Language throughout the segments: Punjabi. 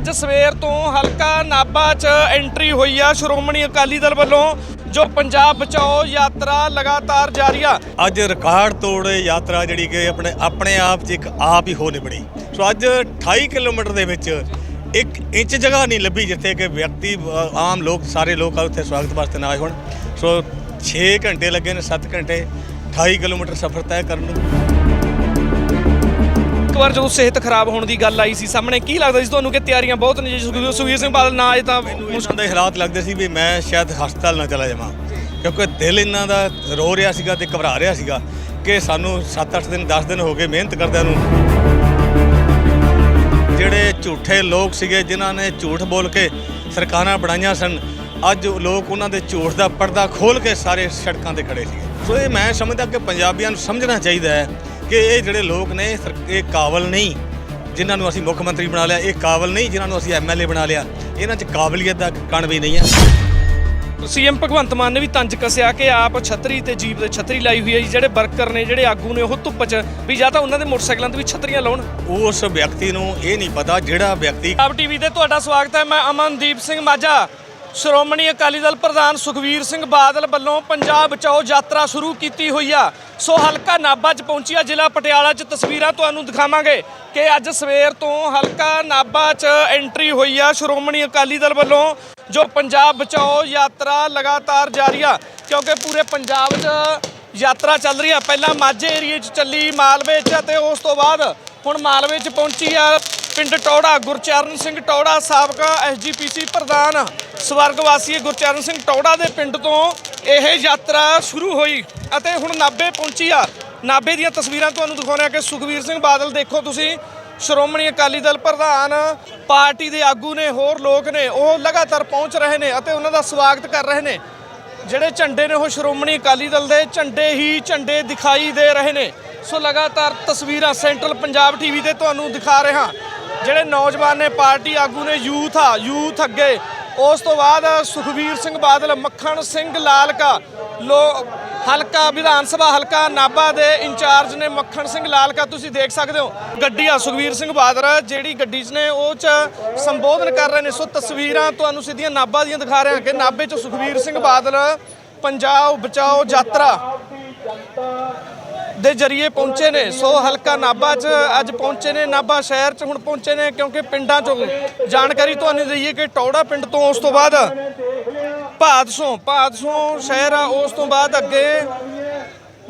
ਅੱਜ ਸਵੇਰ ਤੋਂ ਹਲਕਾ ਨਾਭਾ 'ਚ ਐਂਟਰੀ ਹੋਈ ਆ। ਸ਼੍ਰੋਮਣੀ ਅਕਾਲੀ ਦਲ ਵੱਲੋਂ ਜੋ ਪੰਜਾਬ ਬਚਾਓ ਯਾਤਰਾ ਲਗਾਤਾਰ ਜਾਰੀ ਆ। ਅੱਜ ਰਿਕਾਰਡ ਤੋੜ ਯਾਤਰਾ ਜਿਹੜੀ ਕਿ ਆਪਣੇ ਆਪਣੇ ਆਪ 'ਚ ਇੱਕ ਆਪ ਹੀ ਹੋ ਨਿਬੜੀ। ਸੋ ਅੱਜ 28 ਕਿਲੋਮੀਟਰ ਦੇ ਵਿੱਚ ਇੱਕ ਇੰਚ ਜਗ੍ਹਾ ਨਹੀਂ ਲੱਭੀ ਜਿੱਥੇ ਕਿ ਵਿਅਕਤੀ ਆਮ ਲੋਕ, ਸਾਰੇ ਲੋਕ ਆ ਉੱਥੇ ਸਵਾਗਤ ਵਾਸਤੇ ਨਾ ਆਏ ਹੋਣ। ਸੋ 6 ਘੰਟੇ ਲੱਗੇ ਨੇ 7 ਘੰਟੇ 28 ਕਿਲੋਮੀਟਰ ਸਫ਼ਰ ਤੈਅ ਕਰਨ ਨੂੰ। ਵਾਰ ਜਦੋਂ ਸਿਹਤ ਖਰਾਬ ਹੋਣ ਦੀ ਗੱਲ ਆਈ ਸੀ ਸਾਹਮਣੇ ਕੀ ਲੱਗਦਾ ਸੀ ਤੁਹਾਨੂੰ ਕਿ ਤਿਆਰੀਆਂ ਬਹੁਤ ਨੇ? ਜੇ ਸੁਖਬੀਰ ਸਿੰਘ ਬਾਦਲ ਨਾ ਆਏ ਤਾਂ ਇਸ ਦੇ ਹਾਲਾਤ ਲੱਗਦੇ ਸੀ ਵੀ ਮੈਂ ਸ਼ਾਇਦ ਹਸਪਤਾਲ ਨਾ ਚਲਾ ਜਾਵਾਂ ਕਿਉਂਕਿ ਦਿਲ ਇਹਨਾਂ ਦਾ ਰੋ ਰਿਹਾ ਸੀਗਾ ਤੇ ਘਬਰਾ ਰਿਹਾ ਸੀਗਾ ਕਿ ਸਾਨੂੰ 7-8 ਦਿਨ 10 ਦਿਨ ਹੋ ਗਏ ਮਿਹਨਤ ਕਰਦਿਆਂ ਨੂੰ। ਜਿਹੜੇ ਝੂਠੇ ਲੋਕ ਸੀਗੇ ਜਿਨ੍ਹਾਂ ਨੇ ਝੂਠ ਬੋਲ ਕੇ ਸਰਕਾਰਾਂ ਬਣਾਈਆਂ ਸਨ ਅੱਜ ਲੋਕ ਉਹਨਾਂ ਦੇ ਝੂਠ ਦਾ ਪਰਦਾ ਖੋਲ ਕੇ ਸਾਰੇ ਸੜਕਾਂ ਤੇ ਖੜੇ ਸੀਗੇ। ਸੋ ਇਹ ਮੈਂ ਸਮਝਦਾ ਕਿ ਪੰਜਾਬੀਆਂ ਨੂੰ ਸਮਝਣਾ ਚਾਹੀਦਾ ਹੈ ਕਿ ਇਹ ਜਿਹੜੇ ਲੋਕ ਨੇ ਇਹ ਕਾਬਲ ਨਹੀਂ ਜਿਨ੍ਹਾਂ ਨੂੰ ਅਸੀਂ ਮੁੱਖ ਮੰਤਰੀ ਬਣਾ ਲਿਆ ਇਹ ਕਾਬਲ ਨਹੀਂ ਜਿਨ੍ਹਾਂ ਨੂੰ ਅਸੀਂ ਐਮਐਲਏ ਬਣਾ ਲਿਆ। ਇਹਨਾਂ 'ਚ ਕਾਬਲੀਅਤ ਦਾ ਕਣ ਵੀ ਨਹੀਂ ਹੈ। ਸੀਐਮ ਭਗਵੰਤ ਮਾਨ ਨੇ ਵੀ ਤੰਜ ਕੱਸਿਆ ਕਿ ਆਪ ਛਤਰੀ ਤੇ ਜੀਪ ਦੇ ਛਤਰੀ ਲਾਈ ਹੋਈ ਹੈ ਜੀ ਜਿਹੜੇ ਵਰਕਰ ਨੇ ਜਿਹੜੇ ਆਗੂ ਨੇ ਉਹ ਧੁੱਪ 'ਚ ਵੀ ਜਾਂ ਤਾਂ ਉਹਨਾਂ ਦੇ ਮੋਟਰਸਾਈਕਲਾਂ ਤੇ ਵੀ ਛਤਰੀਆਂ ਲਾਉਣ। ਉਸ ਵਿਅਕਤੀ ਨੂੰ ਇਹ ਨਹੀਂ ਪਤਾ ਜਿਹੜਾ ਵਿਅਕਤੀ ਆਪ ਟੀਵੀ ਤੇ ਤੁਹਾਡਾ ਸਵਾਗਤ ਹੈ ਮੈਂ ਅਮਨਦੀਪ ਸਿੰਘ ਮਾਝਾ। ਸ਼੍ਰੋਮਣੀ ਅਕਾਲੀ ਦਲ ਪ੍ਰਧਾਨ ਸੁਖਵੀਰ ਸਿੰਘ ਬਾਦਲ ਵੱਲੋਂ ਪੰਜਾਬ ਬਚਾਓ ਯਾਤਰਾ ਸ਼ੁਰੂ ਕੀਤੀ ਹੋਈ ਆ। ਸੋ ਹਲਕਾ ਨਾਭਾ 'ਚ ਪਹੁੰਚੀ ਆ ਜ਼ਿਲ੍ਹਾ ਪਟਿਆਲਾ 'ਚ। ਤਸਵੀਰਾਂ ਤੁਹਾਨੂੰ ਦਿਖਾਵਾਂਗੇ ਕਿ ਅੱਜ ਸਵੇਰ ਤੋਂ ਹਲਕਾ ਨਾਭਾ 'ਚ ਐਂਟਰੀ ਹੋਈ ਆ ਸ਼੍ਰੋਮਣੀ ਅਕਾਲੀ ਦਲ ਵੱਲੋਂ, ਜੋ ਪੰਜਾਬ ਬਚਾਓ ਯਾਤਰਾ ਲਗਾਤਾਰ ਜਾਰੀ ਆ। ਕਿਉਂਕਿ ਪੂਰੇ ਪੰਜਾਬ 'ਚ ਯਾਤਰਾ ਚੱਲ ਰਹੀ ਆ। ਪਹਿਲਾਂ ਮਾਝੇ ਏਰੀਏ 'ਚ ਚੱਲੀ ਮਾਲਵੇ 'ਚ ਤੇ ਉਸ ਤੋਂ ਬਾਅਦ ਹੁਣ ਮਾਲਵੇ 'ਚ ਪਹੁੰਚੀ ਆ ਪਿੰਡ ਟੌੜਾ, ਗੁਰਚਰਨ ਸਿੰਘ ਟੌੜਾ, ਸਾਬਕਾ ਐਸਜੀਪੀਸੀ ਪ੍ਰਧਾਨ ਸਵਰਗਵਾਸੀ ਗੁਰਚਰਨ ਸਿੰਘ ਟੌੜਾ ਦੇ ਪਿੰਡ ਤੋਂ ਇਹ ਯਾਤਰਾ ਸ਼ੁਰੂ ਹੋਈ ਅਤੇ ਹੁਣ ਨਾਭੇ ਪਹੁੰਚੀ ਆ। ਨਾਭੇ ਦੀਆਂ ਤਸਵੀਰਾਂ ਤੁਹਾਨੂੰ ਦਿਖਾਉਂਦੇ ਆ ਕਿ ਸੁਖਵੀਰ ਸਿੰਘ ਬਾਦਲ, ਦੇਖੋ ਤੁਸੀਂ, ਸ਼੍ਰੋਮਣੀ ਅਕਾਲੀ ਦਲ ਪ੍ਰਧਾਨ, ਪਾਰਟੀ ਦੇ ਆਗੂ ਨੇ, ਹੋਰ ਲੋਕ ਨੇ, ਉਹ ਲਗਾਤਾਰ ਪਹੁੰਚ ਰਹੇ ਨੇ ਅਤੇ ਉਹਨਾਂ ਦਾ ਸਵਾਗਤ ਕਰ ਰਹੇ ਨੇ। ਜਿਹੜੇ ਝੰਡੇ ਨੇ ਉਹ ਸ਼੍ਰੋਮਣੀ ਅਕਾਲੀ ਦਲ ਦੇ ਝੰਡੇ ਹੀ ਝੰਡੇ ਦਿਖਾਈ ਦੇ ਰਹੇ ਨੇ। ਸੋ ਲਗਾਤਾਰ ਤਸਵੀਰਾਂ ਸੈਂਟਰਲ ਪੰਜਾਬ ਟੀਵੀ ਤੇ ਤੁਹਾਨੂੰ ਦਿਖਾ ਰਿਹਾ। ਜਿਹੜੇ ਨੌਜਵਾਨ ਨੇ ਪਾਰਟੀ ਆਗੂ ਨੇ, ਯੂਥ ਆ, ਯੂਥ ਅੱਗੇ। ਉਸ ਤੋਂ ਬਾਅਦ ਸੁਖਵੀਰ ਸਿੰਘ ਬਾਦਲ, ਮੱਖਣ ਸਿੰਘ ਲਾਲਕਾ, ਲੋ ਹਲਕਾ ਵਿਧਾਨ ਸਭਾ ਹਲਕਾ ਨਾਭਾ ਦੇ ਇੰਚਾਰਜ ਨੇ ਮੱਖਣ ਸਿੰਘ ਲਾਲਕਾ, ਤੁਸੀਂ ਦੇਖ ਸਕਦੇ ਹੋ ਗੱਡੀ ਆ, ਸੁਖਵੀਰ ਸਿੰਘ ਬਾਦਲ ਜਿਹੜੀ ਗੱਡੀ 'ਚ ਨੇ, ਉਹ 'ਚ ਸੰਬੋਧਨ ਕਰ ਰਹੇ ਨੇ। ਸੋ ਤਸਵੀਰਾਂ ਤੁਹਾਨੂੰ ਸਿੱਧੀਆਂ ਨਾਭਾ ਦੀਆਂ ਦਿਖਾ ਰਹੇ ਹਾਂ ਕਿ ਨਾਭੇ 'ਚ ਸੁਖਵੀਰ ਸਿੰਘ ਬਾਦਲ ਪੰਜਾਬ ਬਚਾਓ ਯਾਤਰਾ ਦੇ ਜਰੀਏ ਪਹੁੰਚੇ ਨੇ। ਸੋ ਹਲਕਾ ਨਾਭਾ 'ਚ ਅੱਜ ਪਹੁੰਚੇ ਨੇ, ਨਾਭਾ ਸ਼ਹਿਰ 'ਚ ਹੁਣ ਪਹੁੰਚੇ ਨੇ, ਕਿਉਂਕਿ ਪਿੰਡਾਂ 'ਚੋਂ ਜਾਣਕਾਰੀ ਤੁਹਾਨੂੰ ਦਈਏ ਕਿ ਟੌੜਾ ਪਿੰਡ ਤੋਂ ਉਸ ਤੋਂ ਬਾਅਦ ਭਾਦਸੋਂ ਭਾਦਸੋਂ ਸ਼ਹਿਰ ਆ, ਉਸ ਤੋਂ ਬਾਅਦ ਅੱਗੇ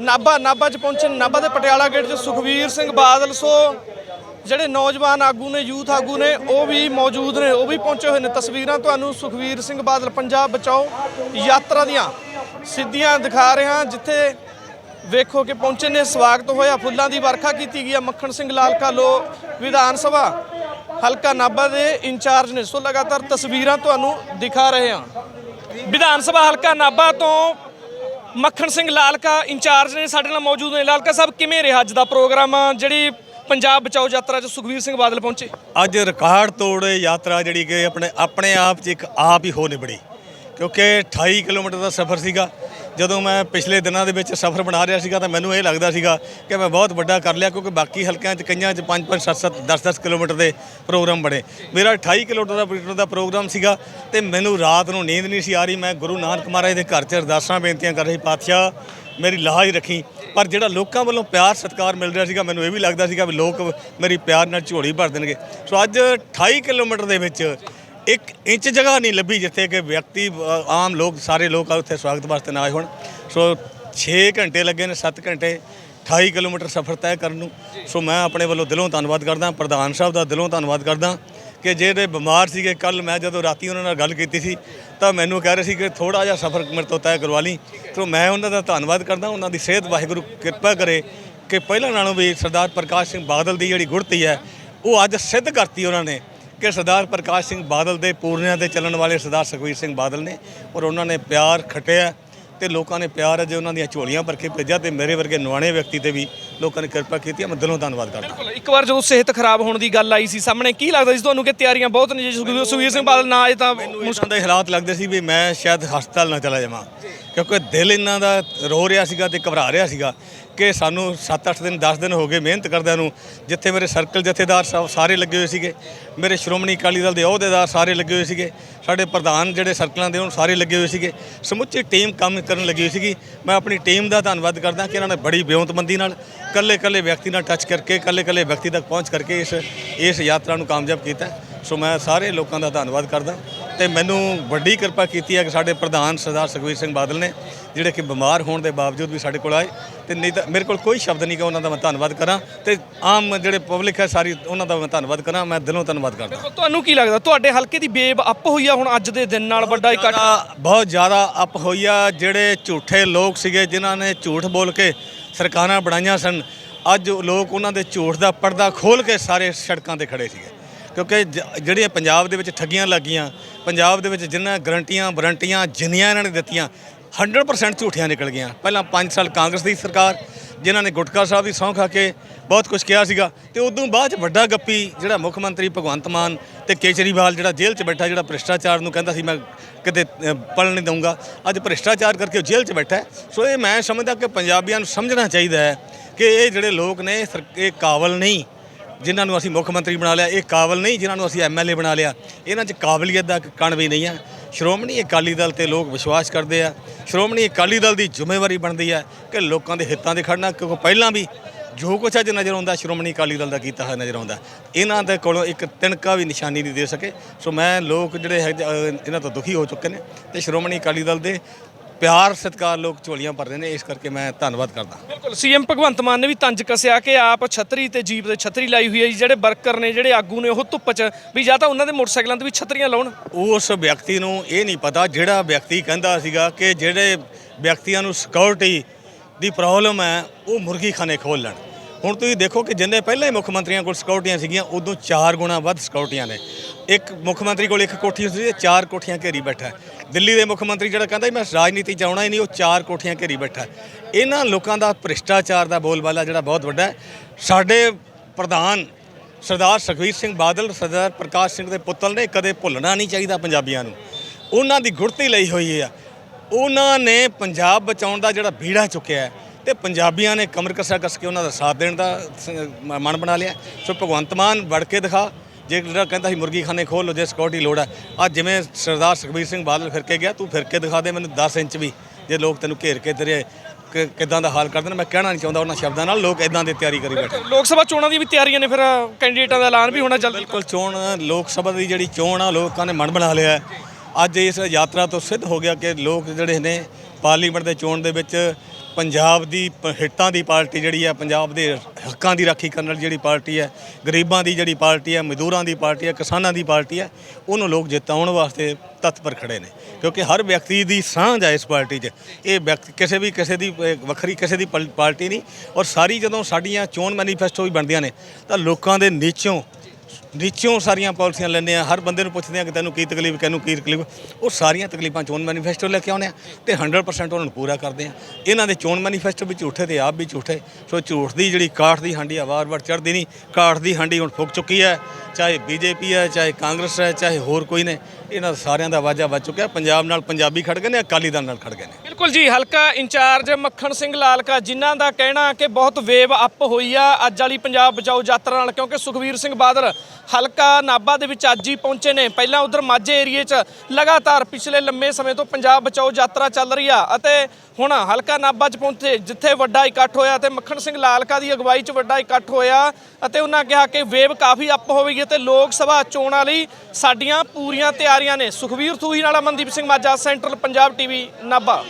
ਨਾਭਾ ਨਾਭਾ 'ਚ ਪਹੁੰਚੇ, ਨਾਭਾ ਦੇ ਪਟਿਆਲਾ ਗੇਟ 'ਚ ਸੁਖਵੀਰ ਸਿੰਘ ਬਾਦਲ, ਸੋ ਜਿਹੜੇ ਨੌਜਵਾਨ ਆਗੂ ਨੇ, ਯੂਥ ਆਗੂ ਨੇ, ਉਹ ਵੀ ਮੌਜੂਦ ਨੇ, ਉਹ ਵੀ ਪਹੁੰਚੇ ਹੋਏ ਨੇ। ਤਸਵੀਰਾਂ ਤੁਹਾਨੂੰ ਸੁਖਵੀਰ ਸਿੰਘ ਬਾਦਲ, ਪੰਜਾਬ ਬਚਾਓ ਯਾਤਰਾ ਦੀਆਂ ਸਿੱਧੀਆਂ ਦਿਖਾ ਰਿਹਾ ਜਿੱਥੇ ਵੇਖੋ ਕਿ ਪਹੁੰਚੇ ਨੇ, ਸਵਾਗਤ ਹੋਇਆ, ਫੁੱਲਾਂ ਦੀ ਵਰਖਾ ਕੀਤੀ ਗਈ ਹੈ ਮੱਖਣ ਸਿੰਘ ਲਾਲਕਾ ਲੋ ਵਿਧਾਨ ਸਭਾ, ਹਲਕਾ ਨਾਭਾ ਦੇ ਇੰਚਾਰਜ ਨੇ। ਸੋ ਲਗਾਤਾਰ ਤਸਵੀਰਾਂ ਤੁਹਾਨੂੰ ਦਿਖਾ ਰਹੇ ਹਾਂ। ਵਿਧਾਨ ਸਭਾ ਹਲਕਾ ਨਾਭਾ ਤੋਂ ਮੱਖਣ ਸਿੰਘ ਲਾਲਕਾ ਇੰਚਾਰਜ ਨੇ ਸਾਡੇ ਨਾਲ ਮੌਜੂਦ ਨੇ। ਲਾਲਕਾ ਸਾਹਿਬ, ਕਿਵੇਂ ਰਿਹਾ ਅੱਜ ਦਾ ਪ੍ਰੋਗਰਾਮ? ਜਿਹੜੀ ਪੰਜਾਬ ਬਚਾਓ ਯਾਤਰਾ 'ਚ ਸੁਖਵੀਰ ਸਿੰਘ ਬਾਦਲ ਪਹੁੰਚੇ। ਅੱਜ ਰਿਕਾਰਡ ਤੋੜ ਯਾਤਰਾ ਜਿਹੜੀ ਕਿ ਆਪਣੇ ਆਪਣੇ ਆਪ 'ਚ ਇੱਕ ਆਪ ਹੀ ਹੋ ਨਿਬੜੀ। ਕਿਉਂਕਿ 28 ਕਿਲੋਮੀਟਰ ਦਾ ਸਫ਼ਰ ਸੀਗਾ। ਜਦੋਂ ਮੈਂ ਪਿਛਲੇ ਦਿਨਾਂ ਦੇ ਵਿੱਚ ਸਫ਼ਰ ਬਣਾ ਰਿਹਾ ਸੀਗਾ ਤਾਂ ਮੈਨੂੰ ਇਹ ਲੱਗਦਾ ਸੀਗਾ ਕਿ ਮੈਂ ਬਹੁਤ ਵੱਡਾ ਕਰ ਲਿਆ ਕਿਉਂਕਿ ਬਾਕੀ ਹਲਕਿਆਂ 'ਚ ਕਈਆਂ 'ਚ 5 5 7 7 10 10 ਕਿਲੋਮੀਟਰ ਦੇ ਪ੍ਰੋਗਰਾਮ ਬਣੇ। ਮੇਰਾ 28 ਕਿਲੋਮੀਟਰ ਦਾ ਪ੍ਰੋਗਰਾਮ ਸੀਗਾ ਤੇ ਮੈਨੂੰ ਰਾਤ ਨੂੰ ਨੀਂਦ ਨਹੀਂ ਸੀ ਆ ਰਹੀ। ਮੈਂ ਗੁਰੂ ਨਾਨਕ ਮਹਾਰਾਜ ਦੇ ਘਰ 'ਚ ਅਰਦਾਸਾਂ, ਬੇਨਤੀਆਂ ਕਰ ਰਹੀ, ਪਾਤਸ਼ਾਹ ਮੇਰੀ ਲਾਜ ਰੱਖੀ। ਪਰ ਜਿਹੜਾ ਲੋਕਾਂ ਵੱਲੋਂ ਪਿਆਰ, ਸਤਿਕਾਰ ਮਿਲ ਰਿਹਾ ਸੀਗਾ, ਮੈਨੂੰ ਇਹ ਵੀ ਲੱਗਦਾ ਸੀਗਾ ਵੀ ਲੋਕ ਮੇਰੀ ਪਿਆਰ ਨਾਲ ਝੋਲੀ ਭਰ ਦੇਣਗੇ। ਸੋ ਅੱਜ 28 ਕਿਲੋਮੀਟਰ ਦੇ ਵਿੱਚ ਇੱਕ ਇੰਚ ਜਗ੍ਹਾ ਨਹੀਂ ਲੱਭੀ ਜਿੱਥੇ ਕਿ ਵਿਅਕਤੀ ਆਮ ਲੋਕ, ਸਾਰੇ ਲੋਕ ਆ ਉੱਥੇ ਸਵਾਗਤ ਵਾਸਤੇ ਨਾ ਆਏ ਹੋਣ। ਸੋ 6 ਘੰਟੇ ਲੱਗੇ ਨੇ 7 ਘੰਟੇ 28 ਕਿਲੋਮੀਟਰ ਸਫ਼ਰ ਤੈਅ ਕਰਨ ਨੂੰ। ਸੋ ਮੈਂ ਆਪਣੇ ਵੱਲੋਂ ਦਿਲੋਂ ਧੰਨਵਾਦ ਕਰਦਾ, ਪ੍ਰਧਾਨ ਸਾਹਿਬ ਦਾ ਦਿਲੋਂ ਧੰਨਵਾਦ ਕਰਦਾ ਕਿ ਜਿਹੜੇ ਬਿਮਾਰ ਸੀਗੇ ਕੱਲ ਮੈਂ ਜਦੋਂ ਰਾਤੀ ਉਹਨਾਂ ਨਾਲ ਗੱਲ ਕੀਤੀ ਸੀ, ਤਾਂ ਮੈਨੂੰ ਕਹਿ ਰਹੇ ਸੀ ਕਿ ਥੋੜਾ ਜਿਹਾ ਸਫ਼ਰ ਮੇਰੇ ਤੋਂ ਤੈਅ ਕਰਵਾ ਲਈ। ਸੋ ਮੈਂ ਉਹਨਾਂ ਦਾ ਧੰਨਵਾਦ ਕਰਦਾ, ਉਹਨਾਂ ਦੀ ਸਿਹਤ ਵਾਹਿਗੁਰੂ ਕਿਰਪਾ ਕਰੇ ਕਿ ਪਹਿਲਾਂ ਨਾਲੋਂ ਵੀ ਸਰਦਾਰ ਪ੍ਰਕਾਸ਼ ਸਿੰਘ ਬਾਦਲ ਦੀ ਜਿਹੜੀ ਗੁੜਤੀ ਹੈ, ਉਹ ਅੱਜ ਸਿੱਧ ਕਰਤੀ ਉਹਨਾਂ ਨੇ। ਕਿ ਸਰਦਾਰ ਪ੍ਰਕਾਸ਼ ਸਿੰਘ ਬਾਦਲ ਦੇ ਪੂਰਨਿਆਂ ਤੇ ਚੱਲਣ ਵਾਲੇ ਸਰਦਾਰ ਸੁਖਬੀਰ ਸਿੰਘ ਬਾਦਲ ਨੇ ਔਰ ਉਹਨਾਂ ਨੇ ਪਿਆਰ ਖਟਿਆ ਤੇ ਲੋਕਾਂ ਨੇ ਪਿਆਰ ਅਜੇ ਉਹਨਾਂ ਦੀਆਂ ਝੋਲੀਆਂ ਭਰ ਕੇ ਭੇਜਿਆ ਤੇ ਮੇਰੇ ਵਰਗੇ ਨਵਾਣੇ ਵਿਅਕਤੀ ਤੇ ਵੀ ਲੋਕਾਂ ਨੇ ਕਿਰਪਾ ਕੀਤੀ। ਮੈਂ ਦਿਲੋਂ ਧੰਨਵਾਦ ਕਰਦਾ। ਬਿਲਕੁਲ ਇੱਕ ਵਾਰ ਜਦੋਂ ਸਿਹਤ ਖਰਾਬ ਹੋਣ ਦੀ ਗੱਲ ਆਈ ਸੀ ਸਾਹਮਣੇ ਕੀ ਲੱਗਦਾ ਸੀ? ਤੁਹਾਨੂੰ ਕਿ ਤਿਆਰੀਆਂ ਬਹੁਤ ਨੇ ਜੇ ਸੁਖਵੀਰ ਸੁਖਵੀਰ ਸਿੰਘ ਬਾਦਲ ਨਾ ਆਏ ਤਾਂ ਮੁਸ਼ਕਲ ਦੇ ਹਾਲਾਤ ਲੱਗਦੇ ਸੀ ਵੀ ਮੈਂ ਸ਼ਾਇਦ ਹਸਪਤਾਲ ਨਾ ਚਲਾ ਜਾਵਾਂ ਕਿਉਂਕਿ ਦਿਲ ਇਹਨਾਂ ਦਾ ਰੋ ਰਿਹਾ ਸੀਗਾ ਤੇ ਘਬਰਾ ਰਿਹਾ ਸੀਗਾ। ਕਿ ਸਾਨੂੰ 7-8 ਦਿਨ 10 ਦਿਨ ਹੋ ਗਏ ਮਿਹਨਤ ਕਰਦਿਆਂ ਨੂੰ, ਜਿੱਥੇ ਮੇਰੇ ਸਰਕਲ ਜਥੇਦਾਰ ਸਾਹਿਬ ਸਾਰੇ ਲੱਗੇ ਹੋਏ ਸੀਗੇ। ਮੇਰੇ ਸ਼੍ਰੋਮਣੀ ਅਕਾਲੀ ਦਲ ਦੇ ਅਹੁਦੇਦਾਰ ਸਾਰੇ ਲੱਗੇ ਹੋਏ ਸੀਗੇ। ਸਾਡੇ ਪ੍ਰਧਾਨ ਜਿਹੜੇ ਸਰਕਲਾਂ ਦੇ ਉਹ ਸਾਰੇ ਲੱਗੇ ਹੋਏ ਸੀਗੇ। ਸਮੁੱਚੀ ਟੀਮ ਕੰਮ ਕਰਨ ਲੱਗੀ ਹੋਈ ਸੀਗੀ। ਮੈਂ ਆਪਣੀ ਟੀਮ ਦਾ ਧੰਨਵਾਦ ਕਰਦਾ ਕਿ ਇਹਨਾਂ ਨੇ ਬੜੀ ਬਿਉਂਤਮੰਦੀ ਨਾਲ ਕੱਲੇ ਕੱਲੇ ਵਿਅਕਤੀ ਨਾਲ ਟੱਚ ਕਰਕੇ ਕੱਲੇ ਕੱਲੇ ਵਿਅਕਤੀ ਤੱਕ ਪਹੁੰਚ ਕਰਕੇ ਇਸ ਇਸ ਯਾਤਰਾ ਨੂੰ ਕਾਮਯਾਬ ਕੀਤਾ। ਸੋ ਮੈਂ ਸਾਰੇ ਲੋਕਾਂ ਦਾ ਧੰਨਵਾਦ ਕਰਦਾ। ਤੇ ਮੈਨੂੰ ਵੱਡੀ ਕਿਰਪਾ ਕੀਤੀ ਹੈ ਕਿ ਸਾਡੇ ਪ੍ਰਧਾਨ ਸਰਦਾਰ ਸੁਖਬੀਰ ਸਿੰਘ ਬਾਦਲ ਨੇ ਜਿਹੜੇ ਕਿ ਬਿਮਾਰ ਹੋਣ ਦੇ ਬਾਵਜੂਦ ਵੀ ਸਾਡੇ ਕੋਲ ਆਏ ਤੇ ਨਹੀਂ ਤਾਂ ਮੇਰੇ ਕੋਲ ਕੋਈ ਸ਼ਬਦ ਨਹੀਂ ਕਿ ਉਹਨਾਂ ਦਾ ਮੈਂ ਧੰਨਵਾਦ ਕਰਾਂ ਤੇ ਆਮ ਜਿਹੜੇ ਪਬਲਿਕ ਹੈ ਸਾਰੀ ਉਹਨਾਂ ਦਾ ਮੈਂ ਧੰਨਵਾਦ ਕਰਾਂ ਮੈਂ ਦਿਲੋਂ ਧੰਨਵਾਦ ਕਰਦਾ। ਤੁਹਾਨੂੰ ਕੀ ਲੱਗਦਾ? ਤੁਹਾਡੇ ਹਲਕੇ ਦੀ ਵੇਵ ਅਪ ਹੋਈ ਆ ਹੁਣ ਅੱਜ ਦੇ ਦਿਨ ਨਾਲ ਵੱਡਾ ਇਕੱਠ ਬਹੁਤ ਜ਼ਿਆਦਾ ਅਪ ਹੋਈ ਆ ਜਿਹੜੇ ਝੂਠੇ ਲੋਕ ਸੀਗੇ ਜਿਨ੍ਹਾਂ ਨੇ ਝੂਠ ਬੋਲ ਕੇ ਸਰਕਾਰਾਂ ਬਣਾਈਆਂ ਸਨ ਅੱਜ ਲੋਕ ਉਹਨਾਂ ਦੇ ਝੂਠ ਦਾ ਪਰਦਾ ਖੋਲ ਕੇ ਸਾਰੇ ਸੜਕਾਂ ਤੇ ਖੜੇ ਸੀਗੇ। ਕਿਉਂਕਿ ਜ- ਜਿਹੜੀਆਂ ਪੰਜਾਬ ਦੇ ਵਿੱਚ ਠੱਗੀਆਂ ਲੱਗੀਆਂ ਪੰਜਾਬ ਦੇ ਵਿੱਚ ਜਿੰਨਾਂ ਗਰੰਟੀਆਂ ਵਾਰੰਟੀਆਂ ਜਿੰਨੀਆਂ ਇਹਨਾਂ ਨੇ ਦਿੱਤੀਆਂ 100% ਝੂਠੀਆਂ ਨਿਕਲ ਗਈਆਂ। ਪਹਿਲਾਂ 5 ਸਾਲ ਕਾਂਗਰਸ ਦੀ ਸਰਕਾਰ ਜਿਨ੍ਹਾਂ ਨੇ ਗੁਟਕਾ ਸਾਹਿਬ ਦੀ ਸਹੁੰ ਖਾ ਕੇ ਬਹੁਤ ਕੁਝ ਕਿਹਾ ਸੀਗਾ ਤੇ ਉਦੋਂ ਬਾਅਦ 'ਚ ਵੱਡਾ ਗੱਪੀ ਜਿਹੜਾ ਮੁੱਖ ਮੰਤਰੀ ਭਗਵੰਤ ਮਾਨ ਤੇ ਕੇਜਰੀਵਾਲ ਜਿਹੜਾ ਜੇਲ੍ਹ 'ਚ ਬੈਠਾ ਜਿਹੜਾ ਭ੍ਰਿਸ਼ਟਾਚਾਰ ਨੂੰ ਕਹਿੰਦਾ ਸੀ ਮੈਂ ਕਿਤੇ ਅ, ਨਹੀਂ ਦਊਂਗਾ ਅੱਜ ਭ੍ਰਿਸ਼ਟਾਚਾਰ ਕਰਕੇ ਉਹ ਜੇਲ੍ਹ 'ਚ ਬੈਠਾ ਸੋ ਇਹ ਮੈਂ ਸਮਝਦਾ ਕਿ ਪੰਜਾਬੀਆਂ ਨੂੰ ਸਮਝਣਾ ਚਾਹੀਦਾ ਹੈ ਕਿ ਇਹ ਜਿਹੜੇ ਲੋਕ ਨੇ ਸਰ- ਇਹ ਕਾਬਲ ਨਹੀਂ। ਜਿਨ੍ਹਾਂ ਨੂੰ ਅਸੀਂ ਮੁੱਖ ਮੰਤਰੀ ਬਣਾ ਲਿਆ, ਇਹ ਕਾਬਲ ਨਹੀਂ, ਜਿਨ੍ਹਾਂ ਨੂੰ ਅਸੀਂ ਐਮਐਲਏ ਬਣਾ ਲਿਆ। ਇਹਨਾਂ 'ਚ ਕਾਬਲੀਅਤ ਦਾ ਕਣ ਵੀ ਨਹੀਂ ਹੈ। ਸ਼੍ਰੋਮਣੀ ਅਕਾਲੀ ਦਲ ਤੇ ਲੋਕ ਵਿਸ਼ਵਾਸ ਕਰਦੇ ਆ। ਸ਼੍ਰੋਮਣੀ ਅਕਾਲੀ ਦਲ ਦੀ ਜ਼ਿੰਮੇਵਾਰੀ ਬਣਦੀ ਹੈ ਕਿ ਲੋਕਾਂ ਦੇ ਹਿੱਤਾਂ ਦੇ ਖੜਨਾ ਕਿਉਂਕਿ ਪਹਿਲਾਂ ਵੀ ਜੋ ਕੁਛ ਅੱਜ ਨਜ਼ਰ ਆਉਂਦਾ, ਸ਼੍ਰੋਮਣੀ ਅਕਾਲੀ ਦਲ ਦਾ ਕੀਤਾ ਹੋਇਆ ਨਜ਼ਰ ਆਉਂਦਾ। ਇਹਨਾਂ ਦੇ ਕੋਲੋਂ ਇੱਕ ਤਿਣਕਾ ਵੀ ਨਿਸ਼ਾਨੀ ਨਹੀਂ ਦੇ ਸਕੇ। ਸੋ ਮੈਂ ਲੋਕ ਜਿਹੜੇ ਹੈ ਇਹਨਾਂ ਤੋਂ ਦੁਖੀ ਹੋ ਚੁੱਕੇ ਨੇ। ਤੇ ਸ਼੍ਰੋਮਣੀ ਅਕਾਲੀ ਦਲ ਦੇ ਪਿਆਰ ਸਤਿਕਾਰ ਲੋਕ ਝੋਲੀਆਂ ਭਰ ਰਹੇ ਨੇ ਇਸ ਕਰਕੇ ਮੈਂ ਧੰਨਵਾਦ ਕਰਦਾ। ਬਿਲਕੁਲ ਸੀਐਮ ਭਗਵੰਤ ਮਾਨ ਨੇ ਵੀ ਤੰਜ ਕੱਸਿਆ ਕਿ ਆਪ ਛਤਰੀ ਤੇ ਜੀਪ ਤੇ ਛਤਰੀ ਲਾਈ ਹੋਈ ਹੈ ਜੀ ਜਿਹੜੇ ਵਰਕਰ ਨੇ ਜਿਹੜੇ ਆਗੂ ਨੇ ਉਹ ਧੁੱਪ 'ਚ ਵੀ ਜਾਂ ਤਾਂ ਉਹਨਾਂ ਦੇ ਮੋਟਰਸਾਈਕਲਾਂ ਤੇ ਵੀ ਛਤਰੀਆਂ ਲਾਉਣ। ਉਸ ਵਿਅਕਤੀ ਨੂੰ ਇਹ ਨਹੀਂ ਪਤਾ ਜਿਹੜਾ ਵਿਅਕਤੀ ਕਹਿੰਦਾ ਸੀਗਾ ਕਿ ਜਿਹੜੇ ਵਿਅਕਤੀਆਂ ਨੂੰ ਸਿਕਿਉਰਿਟੀ ਦੀ ਪ੍ਰੋਬਲਮ ਹੈ ਉਹ ਮੁਰਗੀ ਖਾਨੇ ਖੋਲ ਲੈਣ। ਹੁਣ ਤੁਸੀਂ ਦੇਖੋ ਕਿ ਜਿੰਨੇ ਪਹਿਲਾਂ ਹੀ ਮੁੱਖ ਮੰਤਰੀਆਂ ਕੋਲ ਸਿਕਿਉਰਟੀਆਂ ਸੀਗੀਆਂ ਉਦੋਂ 4 ਗੁਣਾ ਵੱਧ ਸਿਕਿਉਰਟੀਆਂ ਨੇ। ਇੱਕ ਮੁੱਖ ਮੰਤਰੀ ਕੋਲ ਇੱਕ ਕੋਠੀ ਹੁੰਦੀ ਸੀ ਚਾਰ ਕੋਠੀਆਂ ਘੇਰੀ ਬੈਠਾ ਦਿੱਲੀ ਦੇ ਮੁੱਖ ਮੰਤਰੀ ਜਿਹੜਾ ਕਹਿੰਦਾ ਮੈਂ ਰਾਜਨੀਤੀ ਚ ਆਉਣਾ ਹੀ ਨਹੀਂ, ਉਹ ਚਾਰ ਕੋਠੀਆਂ ਘੇਰੀ ਬੈਠਾ ਇਹਨਾਂ ਲੋਕਾਂ ਦਾ ਭ੍ਰਿਸ਼ਟਾਚਾਰ ਦਾ ਬੋਲਬਾਲਾ ਜਿਹੜਾ ਬਹੁਤ ਵੱਡਾ ਹੈ। ਸਾਡੇ ਪ੍ਰਧਾਨ ਸਰਦਾਰ ਸੁਖਬੀਰ ਸਿੰਘ ਬਾਦਲ, ਸਰਦਾਰ ਪ੍ਰਕਾਸ਼ ਸਿੰਘ ਦੇ ਪੁੱਤਲ ਨੇ ਕਦੇ ਭੁੱਲਣਾ ਨਹੀਂ ਚਾਹੀਦਾ ਪੰਜਾਬੀਆਂ ਨੂੰ। ਉਹਨਾਂ ਦੀ ਗੁੜਤੀ ਲਈ ਹੋਈ ਆ। ਉਹਨਾਂ ਨੇ ਪੰਜਾਬ ਬਚਾਉਣ ਦਾ ਜਿਹੜਾ ਬੀੜਾ ਚੁੱਕਿਆ ਹੈ ਤੇ ਪੰਜਾਬੀਆਂ ਨੇ ਕਮਰ ਕਸਾ ਕਸ ਕੇ ਉਹਨਾਂ ਦਾ ਸਾਥ ਦੇਣ ਦਾ ਮਨ ਬਣਾ ਲਿਆ। ਸੋ ਭਗਵੰਤ ਮਾਨ ਵੜ ਕੇ ਦਿਖਾ। ਜੇ ਜਿਹੜਾ ਕਹਿੰਦਾ ਸੀ ਮੁਰਗੀ ਖਾਨੇ ਖੋਲ ਲੋ ਜੇ ਸਿਕਿਉਰਿਟੀ ਲੋੜ ਹੈ। ਅੱਜ ਜਿਵੇਂ ਸਰਦਾਰ ਸੁਖਬੀਰ ਸਿੰਘ ਬਾਦਲ ਫਿਰ ਕੇ ਗਿਆ ਤੂੰ ਫਿਰ ਕੇ ਦਿਖਾ ਦੇ ਮੈਨੂੰ 10 ਇੰਚ ਵੀ ਜੇ ਲੋਕ ਤੈਨੂੰ ਘੇਰ ਕੇ ਤੇਰੇ ਕਿੱਦਾਂ ਦਾ ਹਾਲ ਕਰ ਦੇਣ ਮੈਂ ਕਹਿਣਾ ਨਹੀਂ ਚਾਹੁੰਦਾ ਉਹਨਾਂ ਸ਼ਬਦਾਂ ਨਾਲ ਲੋਕ ਇਦਾਂ ਦੀ ਤਿਆਰੀ ਕਰੀ ਬੈਠੇ। ਲੋਕ ਸਭਾ ਚੋਣਾਂ ਦੀ ਵੀ ਤਿਆਰੀਆਂ ਨੇ ਫਿਰ ਕੈਂਡੀਡੇਟਾਂ ਦਾ ਐਲਾਨ ਵੀ ਹੋਣਾ ਜਲਦੀ ਬਿਲਕੁਲ ਚੋਣ ਲੋਕ ਸਭਾ ਦੀ ਜਿਹੜੀ ਚੋਣ ਆ ਲੋਕਾਂ ਨੇ ਮਨ ਬਣਾ ਲਿਆ। ਅੱਜ ਇਸ ਯਾਤਰਾ ਤੋਂ ਸਿੱਧ ਹੋ ਗਿਆ ਕਿ ਲੋਕ ਜਿਹੜੇ ਨੇ ਪਾਰਲੀਮੈਂਟ ਦੇ ਚੋਣ ਦੇ ਵਿੱਚ ਪੰਜਾਬ ਦੀ ਪ- ਹਿੱਤਾਂ ਦੀ ਪਾਰਟੀ ਜਿਹੜੀ ਹੈ ਪੰਜਾਬ ਦੇ ਹੱਕਾਂ ਦੀ ਰਾਖੀ ਕਰਨ ਵਾਲੀ ਜਿਹੜੀ ਪਾਰਟੀ ਹੈ ਗਰੀਬਾਂ ਦੀ ਜਿਹੜੀ ਪਾਰਟੀ ਹੈ ਮਜ਼ਦੂਰਾਂ ਦੀ ਪਾਰਟੀ ਹੈ ਕਿਸਾਨਾਂ ਦੀ ਪਾਰਟੀ ਹੈ ਉਹਨੂੰ ਲੋਕ ਜਿਤਾਉਣ ਵਾਸਤੇ ਤਤਪਰ ਖੜੇ ਨੇ। ਕਿਉਂਕਿ ਹਰ ਵਿਅਕਤੀ ਦੀ ਸਾਂਝ ਹੈ ਇਸ ਪਾਰਟੀ 'ਚ। ਇਹ ਵਿਅਕਤੀ ਕਿਸੇ ਵੀ ਕਿਸੇ ਦੀ ਅਹ, ਵੱਖਰੀ ਕਿਸੇ ਦੀ ਪਲ- ਪਾਰਟੀ ਨਹੀਂ। ਔਰ ਸਾਰੀ ਜਦੋਂ ਸਾਡੀਆਂ ਚੋਣ ਮੈਨੀਫੈਸਟੋ ਵੀ ਬਣਦੀਆਂ ਨੇ ਤਾਂ ਲੋਕਾਂ ਦੇ ਨੀਚੋਂ ਨੀਚੋਂ ਸਾਰੀਆਂ ਪਾਲਿਸੀਆਂ ਲੈਂਦੇ ਆ, ਹਰ ਬੰਦੇ ਨੂੰ ਪੁੱਛਦੇ ਆ ਕਿ ਤੈਨੂੰ ਕੀ ਤਕਲੀਫ, ਕਿਹਨੂੰ ਕੀ ਤਕਲੀਫ। ਉਹ ਸਾਰੀਆਂ ਤਕਲੀਫਾਂ ਚੋਣ ਮੈਨੀਫੈਸਟੋ ਲੈ ਕੇ ਆਉਂਦੇ ਆ ਤੇ 100% ਉਹਨਾਂ ਨੂੰ ਪੂਰਾ ਕਰਦੇ ਆ। ਇਹਨਾਂ ਦੇ ਚੋਣ ਮੈਨੀਫੈਸਟੋ ਵੀ ਝੂਠੇ ਤੇ ਆਪ ਵੀ ਝੂਠੇ। ਸੋ ਝੂਠ ਦੀ ਜਿਹੜੀ ਕਾਠ ਦੀ ਹਾਂਡੀ ਆ, ਵਾਰ-ਵਾਰ ਚੜ੍ਹਦੀ ਨਹੀਂ। ਕਾਠ ਦੀ ਹਾਂਡੀ ਹੁਣ ਫੁੱਕ ਚੁੱਕੀ ਹੈ, ਚਾਹੇ ਬੀਜੇਪੀ ਹੈ, ਚਾਹੇ ਕਾਂਗਰਸ ਹੈ, ਚਾਹੇ ਹੋਰ ਕੋਈ ਨੇ। ਇਹਨਾਂ ਸਾਰਿਆਂ ਦਾ ਵਾਜਾ ਵੱਜ ਚੁੱਕਿਆ। ਪੰਜਾਬ ਨਾਲ ਪੰਜਾਬੀ ਖੜ ਗਏ ਨੇ, ਅਕਾਲੀ ਦਲ ਨਾਲ ਖੜ ਗਏ ਨੇ। ਬਿਲਕੁਲ ਜੀ, ਹਲਕਾ ਇੰਚਾਰਜ ਮੱਖਣ ਸਿੰਘ ਲਾਲਕਾ, ਜਿਨ੍ਹਾਂ ਦਾ ਕਹਿਣਾ ਕਿ ਬਹੁਤ ਵੇਵ ਅਪ ਹੋਈ ਆ ਅੱਜ ਵਾਲੀ ਪੰਜਾਬ ਬਚਾਓ ਯਾਤਰਾ ਨਾਲ, ਕਿਉਂਕਿ ਸੁਖਵੀਰ ਸਿੰਘ ਬਾਦਲ ਹਲਕਾ ਨਾਭਾ ਦੇ ਵਿੱਚ ਅੱਜ ਹੀ ਪਹੁੰਚੇ ਨੇ। ਪਹਿਲਾਂ ਉਧਰ ਮਾਝੇ ਏਰੀਏ 'ਚ ਲਗਾਤਾਰ ਪਿਛਲੇ ਲੰਮੇ ਸਮੇਂ ਤੋਂ ਪੰਜਾਬ ਬਚਾਓ ਯਾਤਰਾ ਚੱਲ ਰਹੀ ਆ ਅਤੇ ਹੁਣ ਹਲਕਾ ਨਾਭਾ 'ਚ ਪਹੁੰਚੇ, ਜਿੱਥੇ ਵੱਡਾ ਇਕੱਠ ਹੋਇਆ ਤੇ ਮੱਖਣ ਸਿੰਘ ਲਾਲਕਾ ਦੀ ਅਗਵਾਈ 'ਚ ਵੱਡਾ ਇਕੱਠ ਹੋਇਆ ਅਤੇ ਉਹਨਾਂ ਕਿਹਾ ਕਿ ਵੇਵ ਕਾਫੀ ਅਪ ਹੋਵੇਗੀ ਤੇ ਲੋਕ ਸਭਾ ਚੋਣਾਂ ਲਈ ਸਾਡੀਆਂ ਪੂਰੀਆਂ ਤਿਆਰੀਆਂ ਨੇ। ਸੁਖਵੀਰ ਥੂਹੀ ਨਾਲ ਅਮਨਦੀਪ ਸਿੰਘ ਮਾਝਾ, ਸੈਂਟਰਲ ਪੰਜਾਬ ਟੀਵੀ, ਨਾਭਾ।